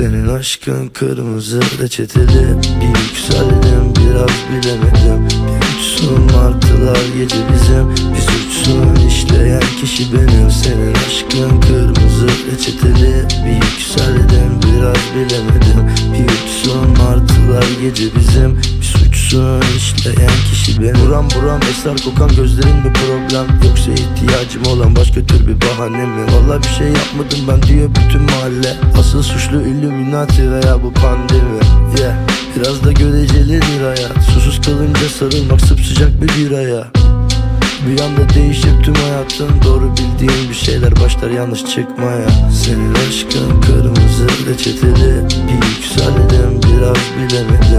Senin aşkın kırmızı reçeteli Bir yükseldim biraz bilemedim. Bir uçsun martılar gece bizim. Bir suçsun işleyen kişi benim. Senin aşkın kırmızı reçeteli Bir yükseldim biraz bilemedim. Bir uçsun martılar gece bizim Suçsun işleyen kişi benim. Buram buram eser kokan gözlerin bir problem. Yoksa ihtiyacım olan başka tür bir bahane mi? Valla bir şey yapmadım ben diyor bütün mahalle. Asıl suçlu Illuminati veya bu pandemi. Yeah. Biraz da görecelidir hayat. Susuz kalınca sarılmak sıcak bir biraya. Bir anda değişir tüm hayatın Doğru bildiğin bir şeyler başlar yanlış çıkmaya. Senin aşkın kırmızı reçeteli Bir yükseldim biraz bilemedim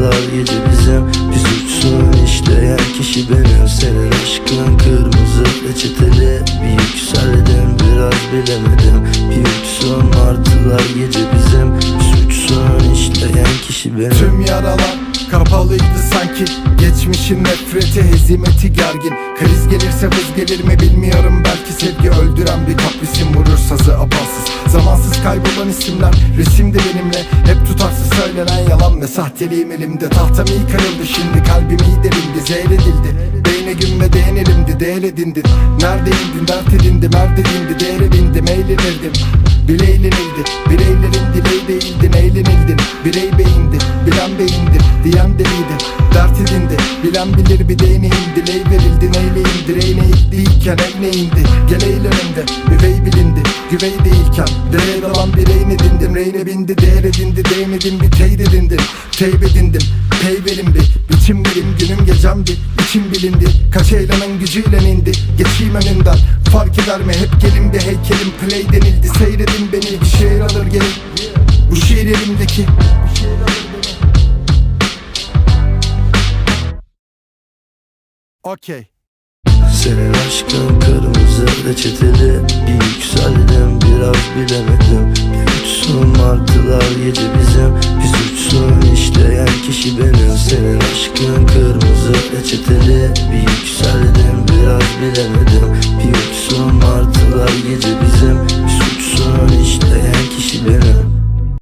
martılar gece bizim Biz uçsun işleyen kişi benim. Senin aşkın kırmızı reçeteli Bir yükseldim biraz bilemedim. Bir uçsun martılar gece bizim Biz uçsun işleyen kişi benim. Tüm yaralar kapalıydı sanki. Geçmişin nefreti hezimeti gergin. Kriz gelirse vız gelir mi bilmiyorum. Belki sevgi öldüren bir kaprisim vurur sazı apansız Zamansız kaybolan isimler resimde benimle. Hep tutarsız söylenen yalan ve sahteliğim elimde. Tahtam iyi kırıldı şimdi kalbim iyi derindi Zehredildi. Beyne gün ve değen elimdi değer edindin Neredeydin dert edindim erd edindi Değere bindim eğlenirdim. Bile eğlenildi Bireylerin dileği değildin eğlenildin Birey beyindi bilen beyindir Diyen deliydi dert edindi Bilen bilir bir değneğin diley verildi Neyleyin direğine değilken el neyindi Gel eğlenimde üvey bilindi Güvey değilken dereye dalan bir reyn edindim Reyne bindi değer edindi değmedin bir teyit edindim Teyp edindim peyverim bir biçim bilim günüm gecemdi. İçim bilindi Kaç eylemen gücüyle indi Geçeyim önünden fark eder mi hep gelin bir heykelim. Play denildi Seyredin beni bir şehir alır gelin. Bu şiir elimdeki. Okey. Senin aşkın kırmızı reçeteli Bir biraz bilemedim. Bir uçsun martılar gece bizim. Biz uçsun işleyen kişi benim. Senin aşkın kırmızı reçeteli Bir yükseldim. Biraz bilemedim. Bir uçsun martılar gece bizim